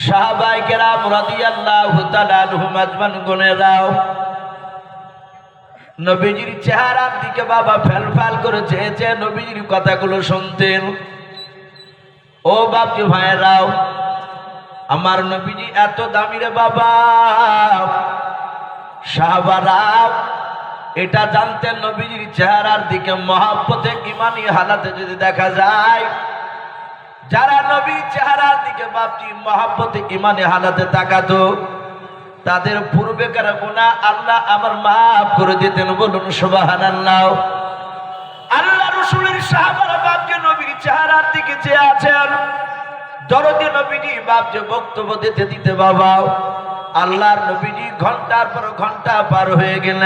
সাহাবাই কেরাম রাদিয়াল্লাহু তাআলা আনহুম আজমান গুনেরাও নবীজির চেহারার দিকে বাবা ফেল ফেল করে চেয়েছে নবীজির কথাগুলো শুনতেন ও বাপজি ভাইরাও আমার নবীজি এত দামি রে বাবা। সাহাবারাও এটা জানতেন নবীজির চেহারার দিকে মহাব্বতে ইমানি হালাতে যদি দেখা যায় যারা নবীর চেহারার দিকে বাপজি মহাব্বতে, ইমানে হালাতে তাকাতো, তাদের পূর্বেকার গুণা আল্লাহ আমার মাফ করে দিতেন। বলুন সুবাহান আল্লাহ আল্লাহ রসুলের সাহাবারা বাপকে নবীর চেহারার দিকে চেয়ে আছেন। দরদি নবীজি বাপ যে বক্তব্য দিতে দিতে বাবা, আল্লাহর নবীজি ঘণ্টার পর ঘণ্টা পার হয়ে গেল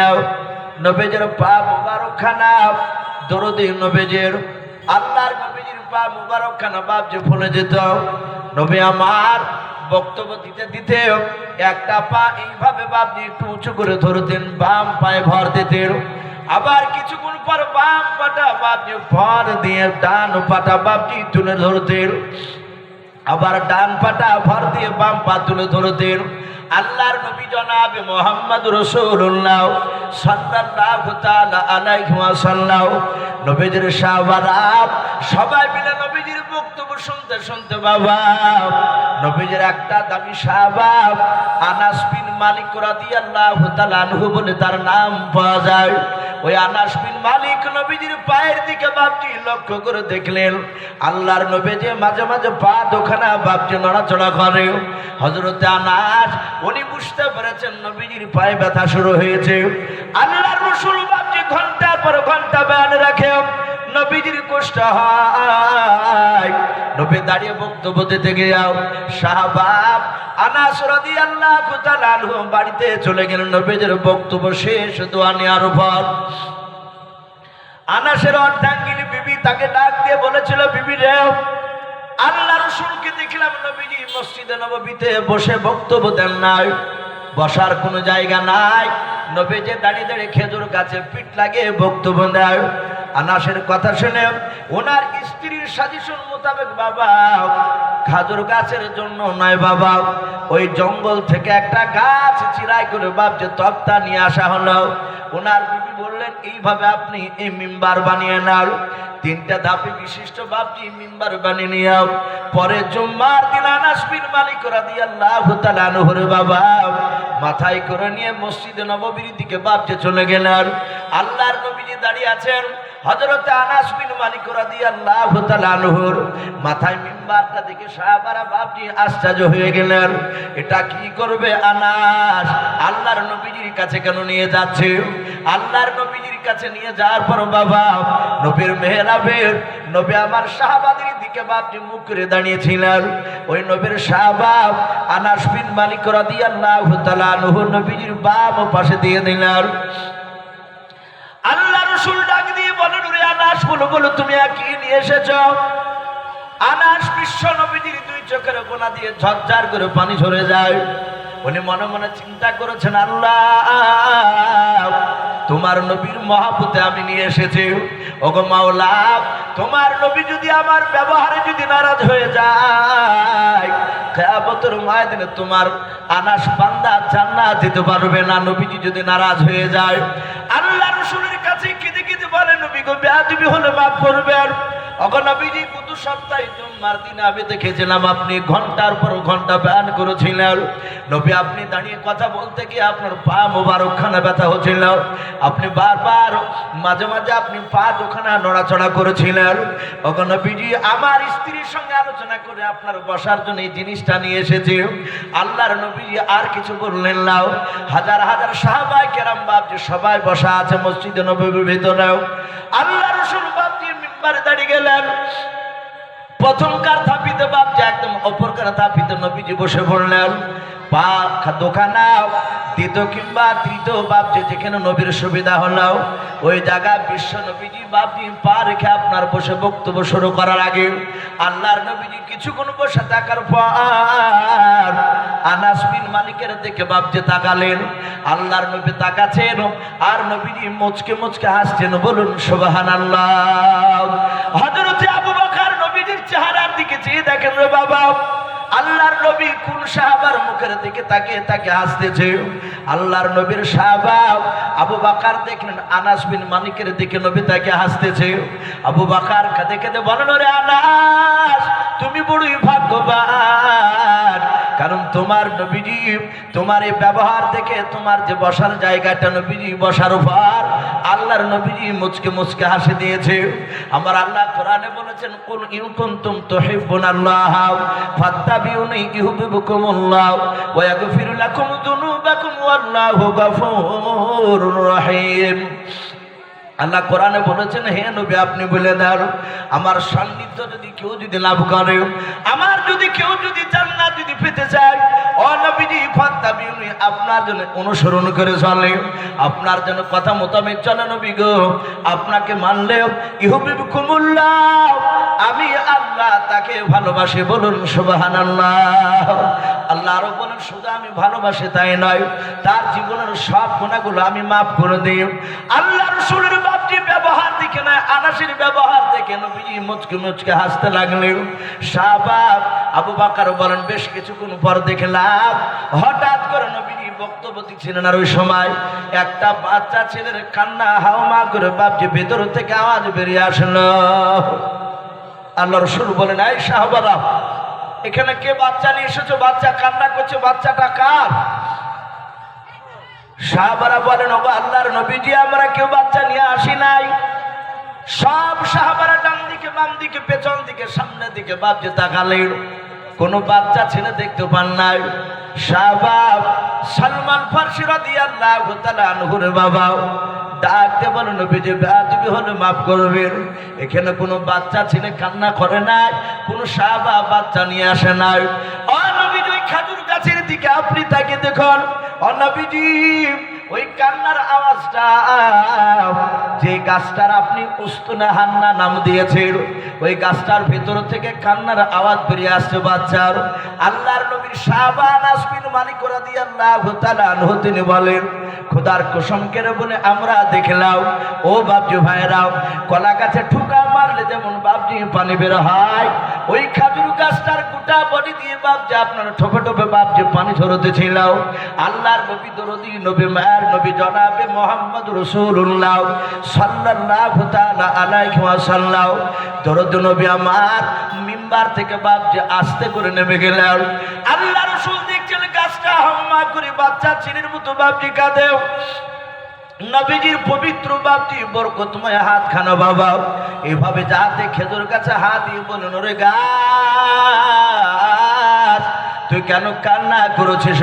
নবীজের পা মুবারক খানা দরদি নবীজের আল্লাহর নবীজির পা মুবারক খানা বাপ যে ফলে যেত, নবী আমার বক্তব্য দিতে দিতে একটা পা এইভাবে বাপ দিয়ে একটু উঁচু করে ধরতেন, বাম পায়ে ভর দিতেন। আবার কিছুক্ষণ পর বাম পাটা বাপ দিয়ে ভর দিয়ে ডান পাটা বাপ দিয়ে তুলে ধরতেন। আবার ডান পাটা ভর দিয়ে বাম পা তুলে ধরতেন। আল্লাহর নবী জনাবে মোহাম্মদ রসুল্লাহ সাল্লাল্লাহু তাআলা আলাইহি নবীজির সাহাবারা সবাই মিলে নবীজির বক্তব্য শুনতে শুনতে বাবা, নবীজির একটা দামি সাহাবা আনাস বিন মালিক রাদিয়াল্লাহু তাআলা আনহু বলে তার নাম পাওয়া যায়। ওই আনাস বিন মালিক নবীজির পায়ের দিকে বাপটি লক্ষ্য করে দেখলেন, আল্লাহর নবী যে মাঝে মাঝে পা দোখানা বাপটি নড়াচড়া করে। হজরতে আনাস, উনি বুঝতে পেরেছেন নবীজির পায়ে ব্যথা শুরু হয়েছে। আল্লাহর রসুল বাপটি ঘণ্টার পর ঘণ্টা বেয়ান রাখে। নবীজির কষ্ট হয়। নবী দাঁড়িয়ে বক্তব্য দিতে গিয়াও শাহবাব আনাস রাদিয়াল্লাহু তাআলা বাড়িতে চলে গেলেন। নবীজির বক্তব্য শেষ, দোয়া নেওয়ার পর আনাসের অর্ধাঙ্গিনী বিবি তাকে ডাক দিয়ে বলেছিল, বিবি রে আল্লাহ রসুলকে দেখলাম নবীজি মসজিদে নববীতে বসে বক্তব্য দেন নাই। বসার কোনো জায়গা নাই। নবী যে দাঁড়িয়ে দাঁড়িয়ে খেজুর গাছে পিঠ লাগিয়ে বক্তব্য দেয়। আনাসের কথা শুনে ওনার স্ত্রীর সাজেশন মোতাবেক বাবা, খাজুর গাছের জন্য নয় বাবা, ওই জঙ্গল থেকে একটা গাছ চিরাই করে বাপ যে তক্তা নিয়ে আসা হলো। ওনার বিবি বললেন, এইভাবে আপনি এই মিম্বার বানিয়ে নাও। তিনটা ধাপে বিশিষ্ট বাপজি মিম্বার বানিয়ে নিয়াও পরে জুম্মার দিন আনাস বিন মালিক রাদিয়াল্লাহু তাআলা আনহুর বাবা, মাথায় করে নিয়ে মসজিদে নববীর দিকে বাপ যে চলে গেলেন। আল্লাহর নবীজি দাঁড়িয়ে আছেন। হযরতে আনাস বিন মালিক রাদিয়াল্লাহু তাআলা মাথায় মিম্বারটা দেখে সাহাবারা বাপজি আশ্চর্য হয়ে গেলেন, এটা কি করবে আনাস? আল্লাহর নবীজির কাছে কেন নিয়ে যাচ্ছে? আল্লাহর নবীজির কাছে নিয়ে যাওয়ার পর বাবা, নবীর মেহরাবের নবী আমার শাহবাদের দিকে বাপজি মুখ করে দাঁড়িয়েছিলেন। ওই নবীর শাহবাব আনাস বিন মালিক রাদিয়াল্লাহু তাআলা আনহু নবীজির বাম পাশে দিয়ে দিলেন। আল্লাহ রসুল তোমার নবীর আমি নিয়ে এসেছি। ওগো মাওলা, তোমার নবী যদি আমার ব্যবহারে যদি নারাজ হয়ে যায়, কেয়ামতের ময়দানে তোমার আনাস বান্দা জান্নাত দিতে পারবে না, নবীজি যদি নারাজ হয়ে যায়। আল্লাহ রসুলের গো বেয়াদবি হলে মাফ করবেন অগনবীজি আমি দেখেছিলাম আপনি ঘণ্টার বয়ান করেছিলেন। নবী, আপনি দাঁড়িয়ে কথা বলতে গিয়ে আপনার ব্যথা হচ্ছিল। আপনি বারবার মাঝে মাঝে আপনি পা দুখানা নড়াচড়া করেছিলেন। অগনবীজি আমার স্ত্রীর সঙ্গে আলোচনা করে আপনার বসার জন্য এই জিনিসটা নিয়ে এসেছে। আল্লাহর নবীজি আর কিছু বললেন নাও হাজার হাজার সাহাবাই কেরাম বাপ যে সবাই বসা আছে মসজিদে নবীর ভিতরেও। আল্লাহ রসুল মিম্বারে দাঁড়িয়ে গেলেন। প্রথমকার থাপিতে বাপ যে একদম অপরকার থাপিতে নবীজি বসে পড়লেন। নবীর সুবিধা ওই বিশ্ব রেখে আপনার বসে বক্তব্য শুরু করার আগে কিছুক্ষণ বসে আনাস মালিকের দেখে বাপ যে তাকালেন, আল্লাহর নবী তাকাচ্ছেন আর নবীজি মুচকে মুচকে হাসছেন, বলুন সুবাহান আল্লাহ হজরতে আবু বকর নবীজির চেহারার দিকে চেয়ে দেখেন রে বাবা, আল্লাহর নবী কোন সাহাবার মুখের দিকে তাকে তাকে হাসতেছে? আল্লাহর নবীর সাহাবা আবু বাকার দেখলেন, আনাস বিন মানিকের দিকে নবী তাকে হাসতেছে। আবু বাকার কাঁদে কাঁদে বলেন রে আনাস, তুমি বড়ই ভাগ্যবান। কারণ তোমার নবীজি, তোমার এই ব্যবহার দেখে তোমার যে বসার জায়গাটা নবীজি বসার উপর, আল্লাহর নবীজি মুচকে মুচকে হাসি দিয়েছে। আমার আল্লাহ কোরআনে বলেছেন কোন ইউ কুনতুম তুহিব্বুনাল্লাহ ফাত্তাবিউনি ইউহিব্বুকুমুল্লাহ, ওয়া ইয়াগফিরু লাকুম যুনুবাকুম ওয়াল্লাহু গফুরুর রহিম। আল্লাহ কোরআনে বলেছেন, হে নবী, আপনি বলে দেন, আমার সান্নিধ্য যদি কেউ যদি লাভ করে, আমার যদি কেউ যদি জান্নাত যদি পেতে চায়, ও নবীজি ফাত্তাবিউনি আপনার জন্য অনুসরণ করে চলে, আপনার জন্য কথা মোতাবেক চলে নবী গো, আপনাকে মানলে, ইহুবিবকুমুল্লাহ, আমি আল্লাহ তাকে ভালোবাসি বলুন সুবহানাল্লাহ। আল্লাহ আরও বলেন, শুধু আমি ভালোবাসি তাই নয়, তার জীবনের সব গুণাগুলো আমি মাফ করে দিই। আল্লাহ রসুলের বাপটি ব্যবহার দেখে না আনাসির ব্যবহার দেখে নবীজি মুচকে মুচকে হাসতে লাগলেন। শাহবাব আবু বাকার বলেন, বেশ কিছুক্ষণ পর দেখলাম, হঠাৎ করে নবীজি বক্তব্য দিচ্ছিলেন আর ওই সময় একটা বাচ্চা ছেলের কান্না হাওমা করে বাপজি ভেতর থেকে আওয়াজ বেরিয়ে আসলো। আল্লাহ রসুল বলেন, এই শাহবারা এখানে কে বাচ্চা নিয়ে এসেছ? বাচ্চা কান্না করছে, বাচ্চাটা কার? সাহাবারা বলেন, ওগো আল্লাহর নবীজি, আমরা কেউ বাচ্চা নিয়ে আসি নাই। সব সাহাবারা ডান দিকে, বাম দিকে, পেছন দিকে, সামনের দিকে বাপজে তাকালেন, কোনো বাচ্চা ছেলে দেখতে পান নাই। শাহবাব সালমান ফার্সি রাদিয়াল্লাহু তাআলা আনহুর বাবা। ডাকতে বলো নবী যে বেয়াদবি হলে মাফ করবেন। এখানে কোনো বাচ্চা ছেলে কান্না করে নাই, কোনো সাবা বাচ্চা নিয়ে আসে নাই। অনবীজ ওই খাজুর গাছের দিকে আপনি তাকে দেখুন। ও নবীজি ওই কান্নার আওয়াজটা, যে গাছটার আপনি উস্তুনে হান্না নাম দিয়েছেন, ওই গাছটার ভেতর থেকে কান্নার আওয়াজ বেরিয়ে আসছে বাচ্চার। আল্লাহর নবীর সাবান আসবিন মালিক করে দিয়ে আল্লাহ তিনি বলেন, খোদার কসম কেড়ে বলে আমরা দেখলাম, ও বাবজি ভাইরাও কলা গাছে ঠুকা মারলে যেমন বাবজি পানি বের হয় ওই খাজুর গাছটার গোটা বডি দিয়ে বাপ যে আপনার ঠোপে ঠোপে যে পানি ঝরতেছিল আল্লাহর নবী দরদি, নবী মায়ের নবী জনাবে মোহাম্মদ রসুল্লাহ সাল্লাল্লাহু তাআলা আলাইহি ওয়াসাল্লাম। দরদ নবী আমার মিম্বার থেকে বাবজি আস্তে করে নেমে গেলেন। আল্লাহ রসুল দেখছেন গাছটা হাম্মা করে বাচ্চা ছেলের মতো বাবজি কাঁদেও নবীজির পবিত্র বাপটি বরকতময় হাত খানা বাবা। এভাবে যাতে খেজুর কাছে হাত দিয়ে বলেন, ওরে গাছ, তুই কেন কান্না করেছিস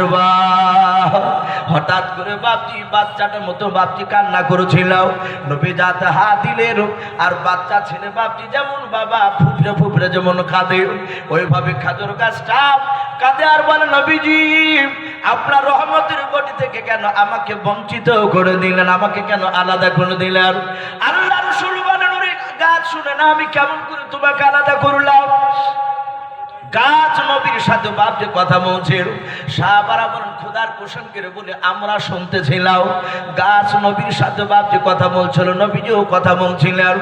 হঠাৎ করে বাপজি বাচ্চাটার মতো বাপজি কান্না করেছিল নবী যাতে হাত দিলেন, আর বাচ্চা ছেলে বাপজি যেমন বাবা, ফুফরে ফুফরে যেমন কাঁদে, ওইভাবে খাজুর গাছটা কাঁদে। আর বলে, নবীজি আপনার রহমতের বটি থেকে কেন আমাকে বঞ্চিত করে দিলেন? আমাকে কেন আলাদা করে দিলেন? আল্লাহ রসুল বলেন, ওরে গাছ শুনে না, আমি কেমন করে তোমাকে আলাদা করলাম? গাছ নবীর সাথে বাপ যে কথা বলছে সাহাবারা বলেন খোদার কোশন করে বলে আমরা শুনতেছিলাম। গাছ নবীর সাথে বাপ যে কথা বলছিল, নবীজিও কথা বলছিলেন।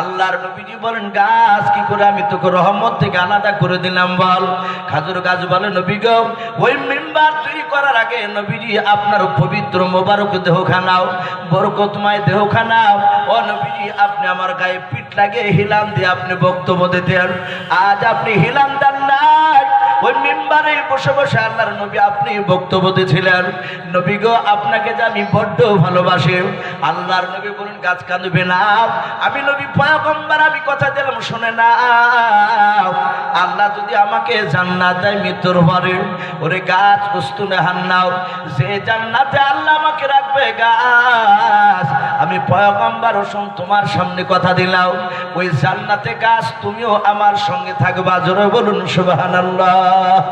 আল্লাহর নবীজি বলেন, গাছ, কি করে আমি তোকে রহমত থেকে আলাদা করে দিলাম বল? খাজুর গাছ বলে, নবী গো, ওই মেম্বার তৈরি করার আগে নবীজি আপনার পবিত্র মোবারক দেহখানাও, বরকতময় দেহখানাও, ও নবীজি, আপনি আমার গায়ে পিঠ লাগে হিলাম দিয়ে আপনি বক্তব্য দিতেন। আজ আপনি হিলাম দেন নাই ওই মেম্বারে বসে বসে আল্লাহর নবী আপনি বক্তব্য দিয়েছিলেন নবী গো, আপনাকে যে আমি বড্ড ভালোবাসি, আল্লাহর নবী গাছ কাঁদবে না। আমি নবী পয়গম্বর, আমি কথা দিলাম, শুনে না আল্লাহ যদি আমাকে জান্নাত দেয় মৃত্যুর পরে, ওরে গাছ উস্তুনে হান্নাও যে জান্নাতে আল্লাহ আমাকে রাখবে, গাছ, আমি পয়গম্বর হোসেন, তোমার সামনে কথা দিলাম। ওই জান্নাতে গাছ, তুমিও আমার সঙ্গে থাকবা। জোরে বলুন, সুবহানাল্লাহ।